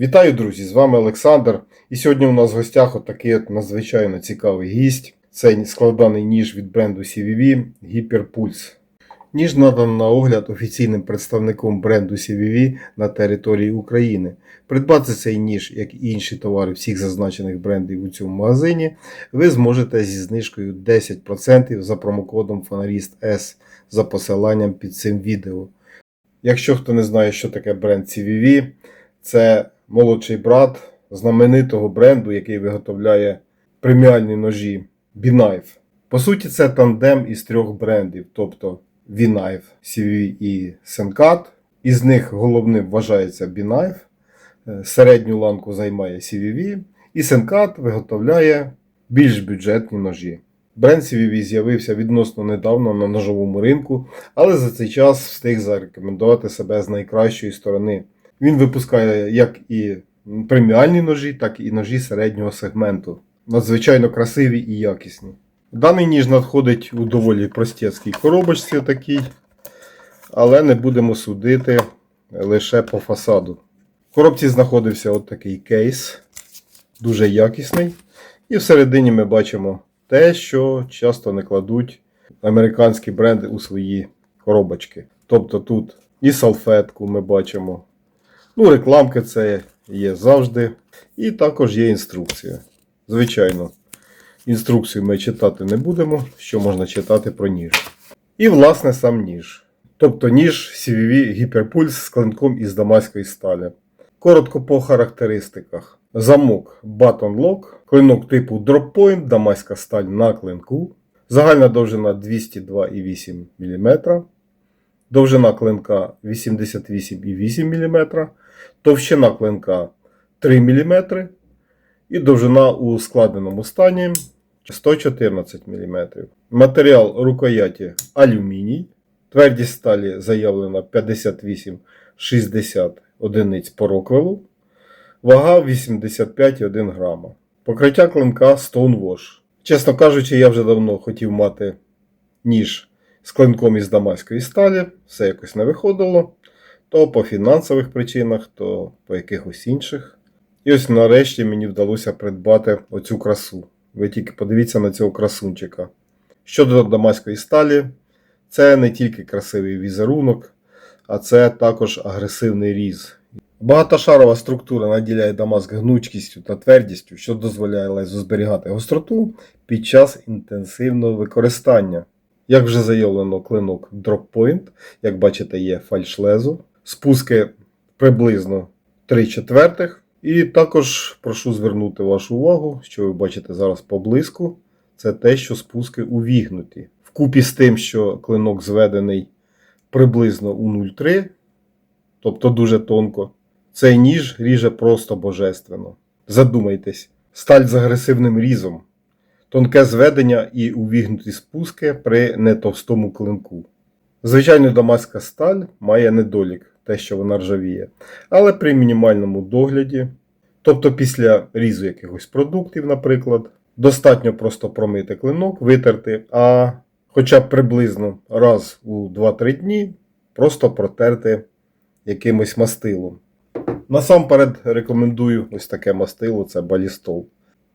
Вітаю, друзі! З вами Олександр. І сьогодні у нас в гостях отакий от надзвичайно цікавий гість. Це складаний ніж від бренду CVV Hyperpulse. Ніж надан на огляд офіційним представником бренду CVV на території України. Придбати цей ніж, як і інші товари всіх зазначених брендів у цьому магазині, ви зможете зі знижкою 10% за промокодом Фонаріст S за посиланням під цим відео. Якщо хто не знає, що таке бренд CVV, це молодший брат знаменитого бренду, який виготовляє преміальні ножі B-Knife. По суті, це тандем із трьох брендів, тобто V-Knife, CVV і Senkat. Із них головним вважається B-Knife, е, середню ланку займає CVV, і Senkat виготовляє більш бюджетні ножі. Бренд CVV з'явився відносно недавно на ножовому ринку, але за цей час встиг зарекомендувати себе з найкращої сторони. Він випускає як і преміальні ножі, так і ножі середнього сегменту. Надзвичайно красиві і якісні. Даний ніж надходить у доволі простецькій коробочці такій, але не будемо судити лише по фасаду. В коробці знаходився от такий кейс, дуже якісний. І всередині ми бачимо те, що часто не кладуть американські бренди у свої коробочки. Тобто тут і салфетку ми бачимо. Ну, рекламки це є завжди. І також є інструкція. Звичайно, інструкцію ми читати не будемо, що можна читати про ніж. І, власне, сам ніж. Тобто ніж CVV Hyperpulse з клинком із дамаської сталі. Коротко по характеристиках. Замок Button Lock, клинок типу Drop Point, дамаська сталь на клинку. Загальна довжина 202,8 мм. Довжина клинка 88,8 мм. Товщина клинка 3 мм. І довжина у складеному стані 114 мм. Матеріал рукояті алюміній. Твердість сталі заявлена 58-60 одиниць по роквелу. Вага 85,1 грама. Покриття клинка Stonewash. Чесно кажучи, я вже давно хотів мати ніж з клинком із дамаської сталі. Все якось не виходило. То по фінансових причинах, то по якихось інших. І ось нарешті мені вдалося придбати оцю красу. Ви тільки подивіться на цього красунчика. Щодо дамаської сталі, це не тільки красивий візерунок, а це також агресивний різ. Багатошарова структура наділяє Дамаск гнучкістю та твердістю, що дозволяє лезу зберігати гостроту під час інтенсивного використання. Як вже заявлено, клинок Drop Point, як бачите, є фальш-лезо, спуски приблизно 3 четвертих. І також прошу звернути вашу увагу, що ви бачите зараз поблизку, це те, що спуски увігнуті. Вкупі з тим, що клинок зведений приблизно у 0,3, тобто дуже тонко. Цей ніж ріже просто божественно. Задумайтесь, сталь з агресивним різом, тонке зведення і увігнуті спуски при нетовстому клинку. Звичайно, дамаська сталь має недолік, те, що вона ржавіє, але при мінімальному догляді, тобто після різу якихось продуктів, наприклад, достатньо просто промити клинок, витерти, а хоча б приблизно раз у 2-3 дні просто протерти якимось мастилом. Насамперед рекомендую ось таке мастило це балістол.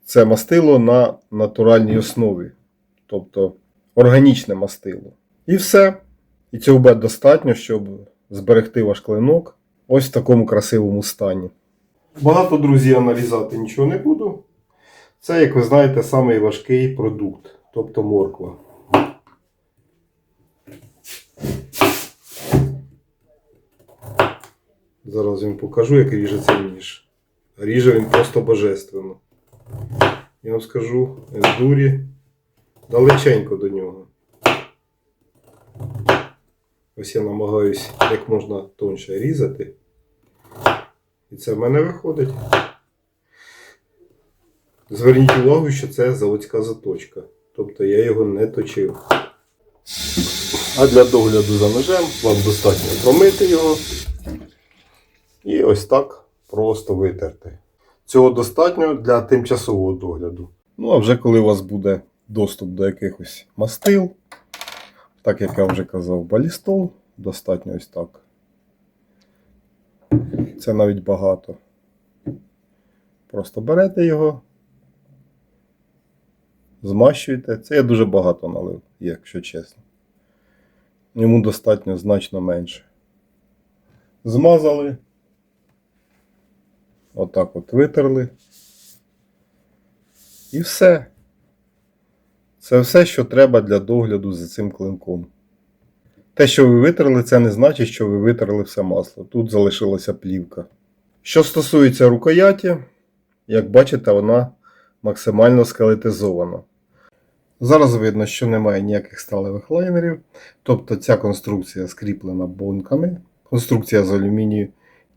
Це мастило на натуральній основі, тобто органічне мастило. І все. І цього буде достатньо, щоб зберегти ваш клинок ось в такому красивому стані. Багато, друзі, я нарізати нічого не буду. Це, як ви знаєте, самий важкий продукт, тобто морква. Зараз вам покажу, як ріже цей ніж. Ріже він просто божественно. Я вам скажу, ендурі далеченько до нього. Ось я намагаюсь як можна тонше різати. І це в мене виходить. Зверніть увагу, що це заводська заточка. Тобто я його не точив. А для догляду за ножем вам достатньо промити його. І ось так просто витерти. Цього достатньо для тимчасового догляду. Ну, а вже коли у вас буде доступ до якихось мастил, так як я вже казав, балістол, достатньо ось так. Це навіть багато. Просто берете його, змащуєте. Це я дуже багато налив, якщо чесно. Йому достатньо значно менше. Змазали. Отак от витерли. І все. Це все, що треба для догляду за цим клинком. Те, що ви витерли, це не значить, що ви витерли все масло. Тут залишилася плівка. Що стосується рукояті, як бачите, вона максимально скелетизована. Зараз видно, що немає ніяких сталевих лайнерів, тобто ця конструкція скріплена бонками, конструкція з алюмінію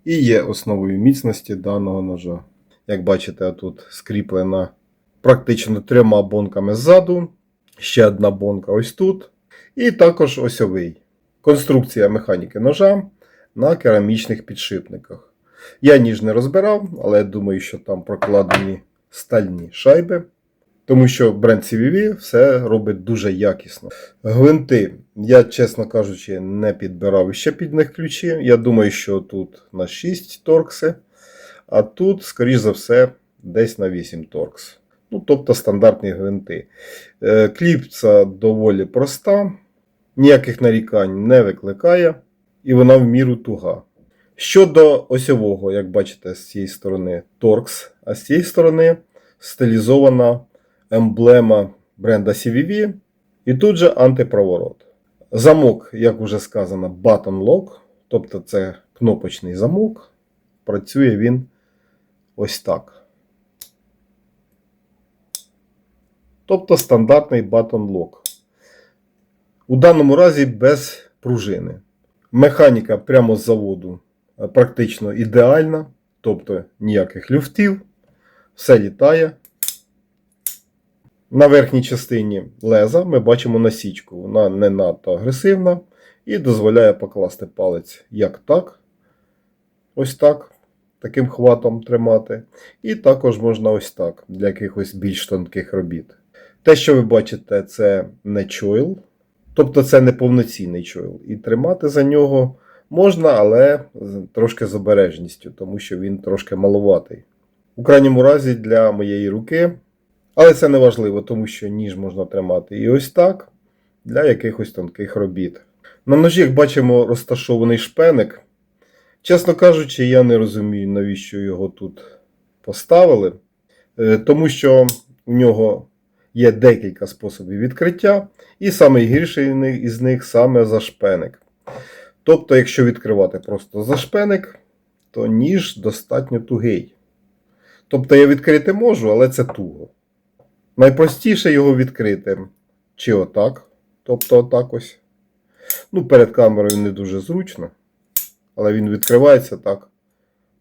і є основою міцності даного ножа. Як бачите, тут скріплена практично трьома бонками ззаду, ще одна бонка ось тут, і також осьовий. Конструкція механіки ножа на керамічних підшипниках. Я ніж не розбирав, але я думаю, що там прокладені стальні шайби. Тому що бренд CVV все робить дуже якісно. Гвинти, я, чесно кажучи, не підбирав ще під них ключі. Я думаю, що тут на 6 торкси, а тут, скоріш за все, десь на 8 торкс. Ну, тобто стандартні гвинти. Е, Кліпса доволі проста, ніяких нарікань не викликає, і вона в міру туга. Щодо осьового, як бачите, з цієї сторони торкс, а з цієї сторони стилізована емблема бренда CVV, і тут же антипроворот. Замок, як вже сказано, button lock, тобто це кнопочний замок. Працює він ось так. Тобто стандартний button lock. У даному разі без пружини. Механіка прямо з заводу е, практично ідеальна, тобто ніяких люфтів, все літає. На верхній частині леза ми бачимо насічку. Вона не надто агресивна і дозволяє покласти палець як так, ось так, таким хватом тримати. І також можна ось так, для якихось більш тонких робіт. Те, що ви бачите, це не чойл, тобто це не повноцінний чойл. І тримати за нього можна, але трошки з обережністю, тому що він трошки маловатий. У крайньому разі для моєї руки. Але це не важливо, тому що ніж можна тримати і ось так для якихось тонких робіт. На ножі, як бачимо, розташований шпеник. Чесно кажучи, я не розумію, навіщо його тут поставили. Е, Тому що у нього є декілька способів відкриття, і найгірший із них саме за шпеник. Тобто, якщо відкривати просто за шпеник, то ніж достатньо тугий. Тобто я відкрити можу, але це туго. Найпростіше його відкрити. Чи отак. Тобто отак ось. Ну, перед камерою не дуже зручно. Але він відкривається так.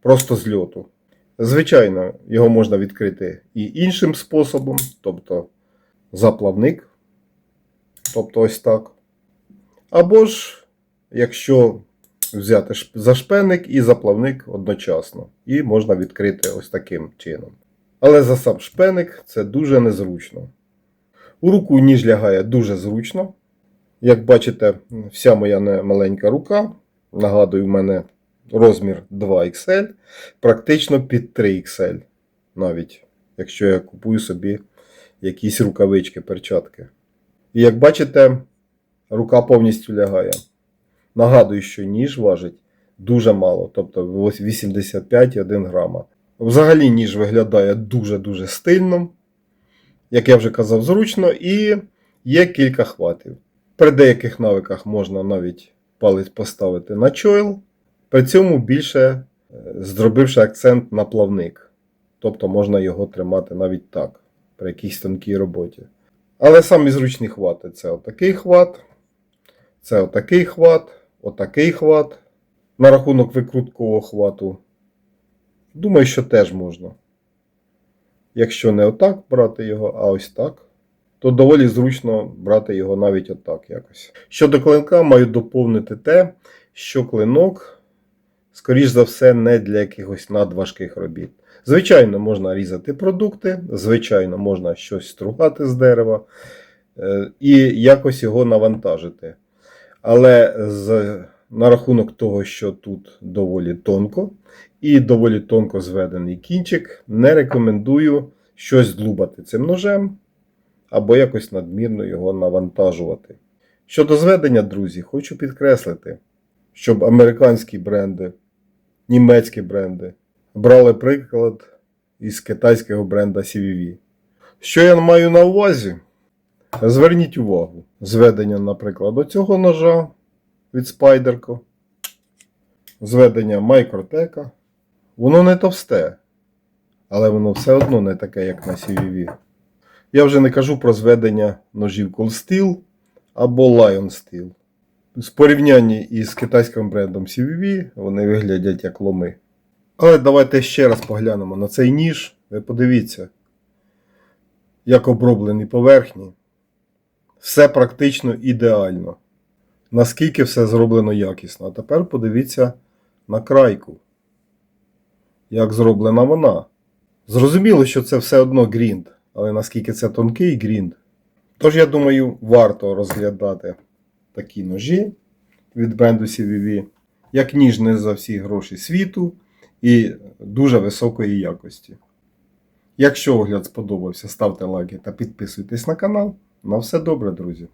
Просто з льоту. Звичайно, його можна відкрити і іншим способом, тобто заплавник. Тобто ось так. Або ж, якщо взяти зашпенник і заплавник одночасно. І можна відкрити ось таким чином. Але за сам шпеник це дуже незручно. У руку ніж лягає дуже зручно. Як бачите, вся моя маленька рука, нагадую, в мене розмір 2XL, практично під 3XL. Навіть якщо я купую собі якісь рукавички, перчатки. І як бачите, рука повністю лягає. Нагадую, що ніж важить дуже мало, тобто 85,1 грама. Взагалі ніж виглядає дуже-дуже стильно, як я вже казав, зручно, і є кілька хватів. При деяких навиках можна навіть палець поставити на чойл, при цьому більше е, зробивши акцент на плавник. Тобто можна його тримати навіть так, при якійсь тонкій роботі. Але самі зручні хвати це отакий хват, це отакий хват, отакий хват. На рахунок викруткового хвату Думаю, що теж можна. Якщо не отак брати його, а ось так, то доволі зручно брати його навіть отак якось. Щодо клинка, маю доповнити те, що клинок, скоріш за все, не для якихось надважких робіт. Звичайно, можна різати продукти, звичайно, можна щось стругати з дерева е, і якось його навантажити. Але з, на рахунок того, що тут доволі тонко, і доволі тонко зведений кінчик. Не рекомендую щось длубати цим ножем або якось надмірно його навантажувати. Щодо зведення, друзі, хочу підкреслити, щоб американські бренди, німецькі бренди брали приклад із китайського бренда CVV. Що я маю на увазі? Зверніть увагу, зведення, наприклад, оцього ножа від Spyderco, зведення Microtech, воно не товсте, але воно все одно не таке, як на CVV. Я вже не кажу про зведення ножів Cold Steel або Lion Steel. В порівнянні із китайським брендом CVV вони виглядять як ломи. Але давайте ще раз поглянемо на цей ніж. Ви подивіться, як оброблені поверхні. Все практично ідеально. Наскільки все зроблено якісно. А тепер подивіться на крайку. Як зроблена вона. Зрозуміло, що це все одно грінд, але наскільки це тонкий грінд. Тож, я думаю, варто розглядати такі ножі від бренду CVV, як ніж не за всі гроші світу і дуже високої якості. Якщо огляд сподобався, ставте лайки та підписуйтесь на канал. На все добре, друзі!